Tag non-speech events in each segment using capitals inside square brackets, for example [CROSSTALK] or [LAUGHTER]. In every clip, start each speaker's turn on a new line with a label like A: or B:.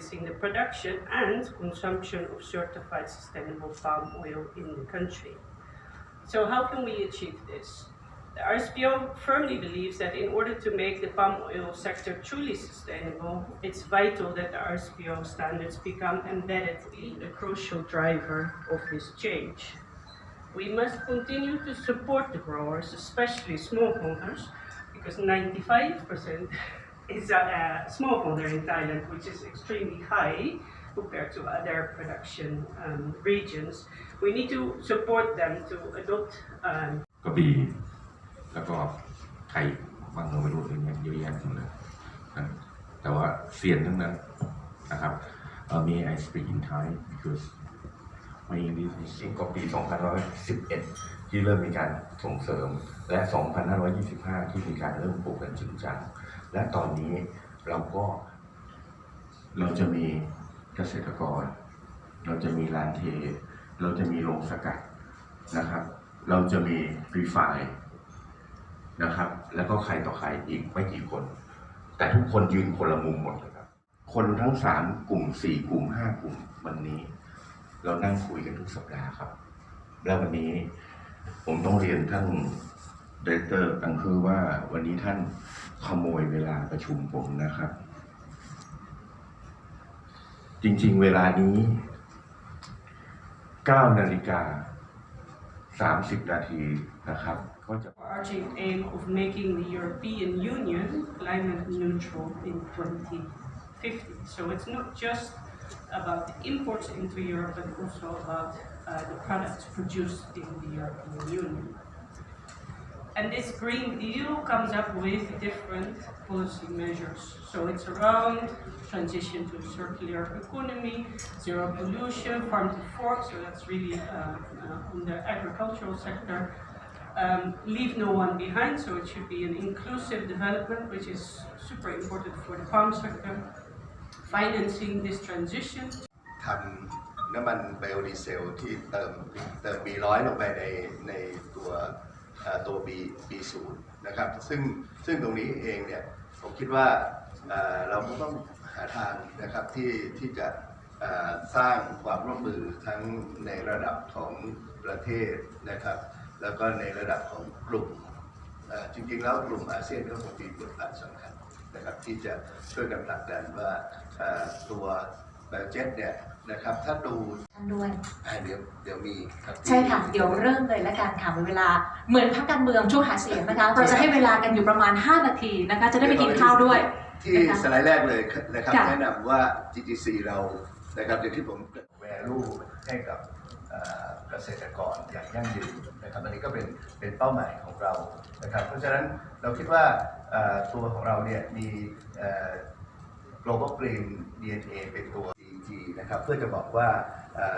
A: increasing the production and consumption of certified sustainable palm oil in the country. So how can we achieve this? The RSPO firmly believes that in order to make the palm oil sector truly sustainable, it's vital that the RSPO standards become embedded in a crucial driver of this change. We must continue to support the growers, especially smallholders, because 95% [LAUGHS] is a, a smallholder in Thailand, which is extremely high compared to other production um, regions. We need to support them to adopt um,
B: กระบี่แล้วก็ไทยบางเมืองไม่รู้เรื่องเยอะแยะหมดเลยนะแต่ว่าเซียนทั้งนั้นนะครับเอ่อมี I speak in Thai because my English is
C: จริงก็ปี 2511 ที่เริ่มมีการส่งเสริม และ 2525 ที่มีการเริ่มปลูกกันจริงจัง และตอนนี้เราก็
B: เราจะมีเกษตรกร เราจะมีลานเท เราจะมีโรงสกัดนะครับ เราจะมีรีไฟนะครับ แล้วก็ใครต่อใครอีกไม่กี่คน แต่ทุกคนยืนคนละมุมหมดเลยครับ คนทั้งสามกลุ่มสี่กลุ่มห้ากลุ่มวันนี้ เรานั่งคุยกันทุกสัปดาห์ครับ แล้ววันนี้ผมต้องเรียนท่านดีเรคเตอร์ตังคือว่าวันนี้ท่านขโมยเวลาประชุมผมนะครับ จริง ๆ เวลานี้9นาฬิกา30 นาทีนะครับก็จะ
A: overarching aim of making the European Union climate neutral in 2050. So it's not just about the imports into Europe, and also about uh, the products produced in the European Union. And this Green Deal comes up with different policy measures. So it's around transition to a circular economy, zero pollution, farm to fork, so that's really uh, uh, on the agricultural sector. Um, leave no one behind, so it should be an inclusive development, which is super important for the farm sector. Financing this transition
D: ทำน้ำมันไบโอดีเซลที่เติมเติม B100 ลงไปในในตัวตัว B B0 นะครับซึ่งซึ่งตรงนี้เองเนี่ยผมคิดว่าเราก็ต้องหาทางนะครับที่ที่จะสร้างความร่วมมือทั้งในระดับของประเทศนะครับ แล้วก็ในระดับของกลุ่มจริงๆแล้วกลุ่มอาเซียนก็คงมีบทบาทสำคัญ นะครับที่จะช่วยกันผลักดันว่าเอ่อตัวไบโอเจ็ตเนี่ยนะครับถ้าดู
E: ท่านด้วย
D: อ่าเดี๋ยวเดี๋ยวมีครับที่
E: ใช่ค่ะ เดี๋ยวเริ่มเลยละกันค่ะเวลาเหมือนพักการเมืองช่วงหาเสียงนะคะเราจะให้เวลากันอยู่ประมาณ 5 นาทีนะคะจะได้ไปกินข้าวด้วย
D: ที่
E: นะคะ
D: สไลด์แรกเลยนะครับ
E: ค่ะ
D: แนะนำว่า GTC เรานะครับอย่างที่ผมเกิด value ให้กับ เกษตรกรอย่างยั่งยืนนะครับอันนี้ก็เป็นเป็นเป้าหมายของเรานะครับ เพราะฉะนั้นเราคิดว่าตัวของเราเนี่ยมี global green DNA เป็นตัว GG นะครับเพื่อจะบอกว่า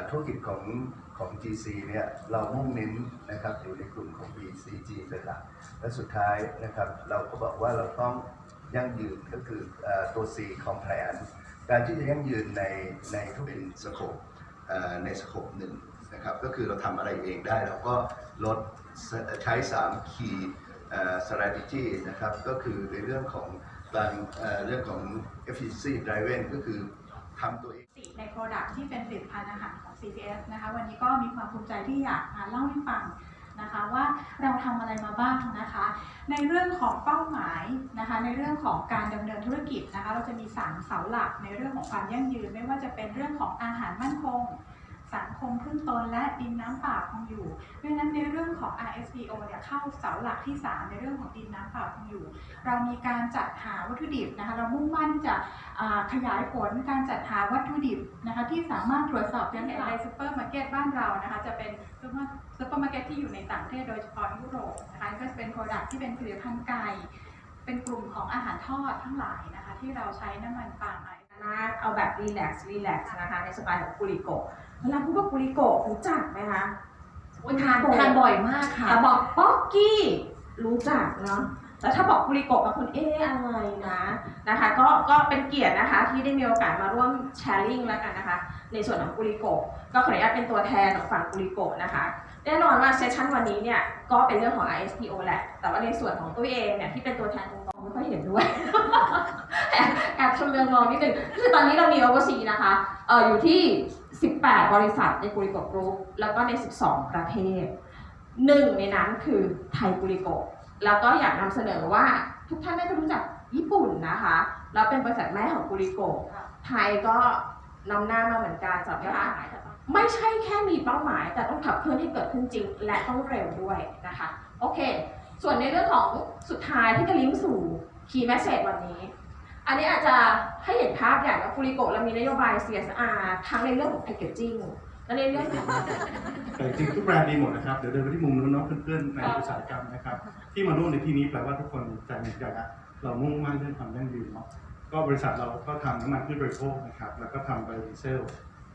D: ธุรกิจของของ GC เนี่ยเรามุ่งเน้นนะครับอยู่ในกลุ่มของ BCG เป็นหลักและสุดท้ายนะครับเราก็บอกว่าเราต้องยั่งยืนก็คือเอ่อตัว C compliance การที่จะยั่งยืนในในทุกเป็นสโคปในสโคปหนึ่ง นะครับก็คือเราทำอะไรเองได้เราก็ลดใช้3 key เอ่อ strategy นะครับก็คือในเรื่องของการเเรื่องของ efficiency driven ก็คือทำตัวเอง
F: ใน Product ที่เป็นผลิตภัณฑ์อาหารของ CPS นะคะวันนี้ก็มีความภูมิใจที่อยากมาเล่าให้ฟังนะคะว่าเราทำอะไรมาบ้างนะคะ ในเรื่องของเป้าหมายนะคะในเรื่องของการดำเนินธุรกิจนะคะเราจะมี 3 เสาหลักในเรื่องของความยั่งยืน ไม่ว่าจะเป็นเรื่องของอาหารมั่นคง สังคมพึ่งตนและดินน้ำป่าคงอยู่เพราะฉะนั้นในเรื่องของ RSPO เนี่ยเข้าเสาหลักที่ 3 ในเรื่องของดินน้ำป่าคงอยู่ เรามีการจัดหาวัตถุดิบนะคะเรามุ่งมั่นจะขยายผลการจัดหาวัตถุดิบนะคะที่สามารถตรวจสอบได้ในซูเปอร์มาร์เก็ตบ้านเรานะคะจะเป็นซูเปอร์ซูเปอร์มาร์เก็ตที่อยู่ในต่างประเทศโดยเฉพาะยุโรปนะคะก็จะเป็นโปรดักที่เป็นผลิตภัณฑ์ไก่เป็นกลุ่มของอาหารทอดทั้งหลายนะคะที่เราใช้น้ำมันปาล์ม ไอ
G: นะเอาแบบรีแลกซ์รีแลกซ์นะคะในสไตล์ของกุริโกะเวลาพูดว่ากุริโกะรู้จักไหมคะ
E: โอ้ยทานทานบ่อยมากค่ะ
G: แต่บอกป๊อกกี้รู้จักเนาะแต่ถ้าบอกกุริโกะบางคนเอ๊ะอะไรนะนะคะก็ก็เป็นเกียรตินะคะที่ได้มีโอกาสมาร่วมแชร์ลิงแล้วกันนะคะ ในส่วนของกุริโกะก็ขออนุญาตเป็นตัวแทนของฝั่งกุริโกะนะคะแน่นอนว่าเซสชันวันนี้เนี่ยก็เป็นเรื่องของ ISPO แหละ แต่ว่าในส่วนของตัวเองเนี่ยที่เป็นตัวแทนตรงๆไม่ ค่อยเห็นด้วยแอบแอบชมเรืองมองนิดนึงคือตอนนี้เรามีโอเวอร์ซีนะคะเอ่ออยู่ที่ 18 บริษัทในกุริโกะกรุ๊ปแล้วก็ใน 12 ประเทศหนึ่งในนั้นคือไทยกุริโกะแล้วก็อยากนำเสนอว่าทุกท่านน่าจะรู้จักญี่ปุ่นนะคะ แล้วเป็นบริษัทแม่ของกุริโกะไทยก็นำหน้ามาเหมือนกันจับยอดขายไม่ใช่แค่มีเป้าหมาย แต่ต้องขับเคลื่อนให้เกิดขึ้นจริง และต้องเร็วด้วยนะคะ โอเค ส่วนในเรื่องของสุดท้ายที่จะลิงก์สู่ Key Message วันนี้ อันนี้อาจจะให้เห็นภาพอย่างว่าฟูริโกะเรามีนโยบาย CSR ทั้งในเรื่องของ packaging และในเรื่องของ
H: แต่จริงๆทุกแบรนด์ดีหมดนะครับ เดี๋ยวเดินไปที่มุมนู้นเนาะเพื่อนๆในอุตสาหกรรมนะครับ ที่มาร่วมในที่นี้แปลว่าทุกคนใจเหมือนกันนะเรามุ่งมั่นเรื่องความยั่งยืนเนาะก็บริษัทเราก็ทำน้ำมันพืชบริโภคนะครับ แล้วก็ทำไบโอดีเซล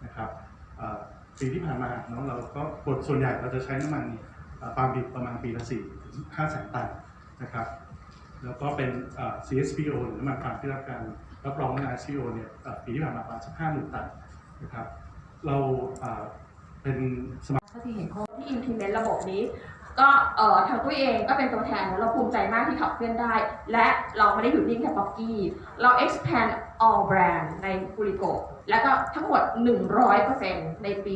H: นะครับเอ่อปีที่ผ่านมาเนาะเราก็ส่วนใหญ่เราจะใช้น้ำมันเอ่ อปามดิบประมาณปีละ4ถึง5แสนตันนะครับ แล้วก็เป็น CSPO หรือน้ำมันปาล์มที่รับการรับรองว่า ISPO เนี่ยปีที่ผ่านมาประมาณสักห้าหมื่นตันนะครับ เราเป็นสมา
G: ถ้าที่เห็นคนที่ implement ระบบนี้ก็เอ่อทางตุ้ยเองก็เป็นตัวแทนเราภูมิใจมากที่ขับเคลื่อนได้ และเราไม่ได้อยู่นิ่งแค่ป๊อกกี้ เรา expand all brand ในกุริโก แล้วก็ทั้งหมด 100%ในปี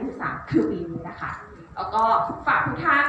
G: 2023 คือปีนี้นะคะ แล้วก็ฝากทุกท่าน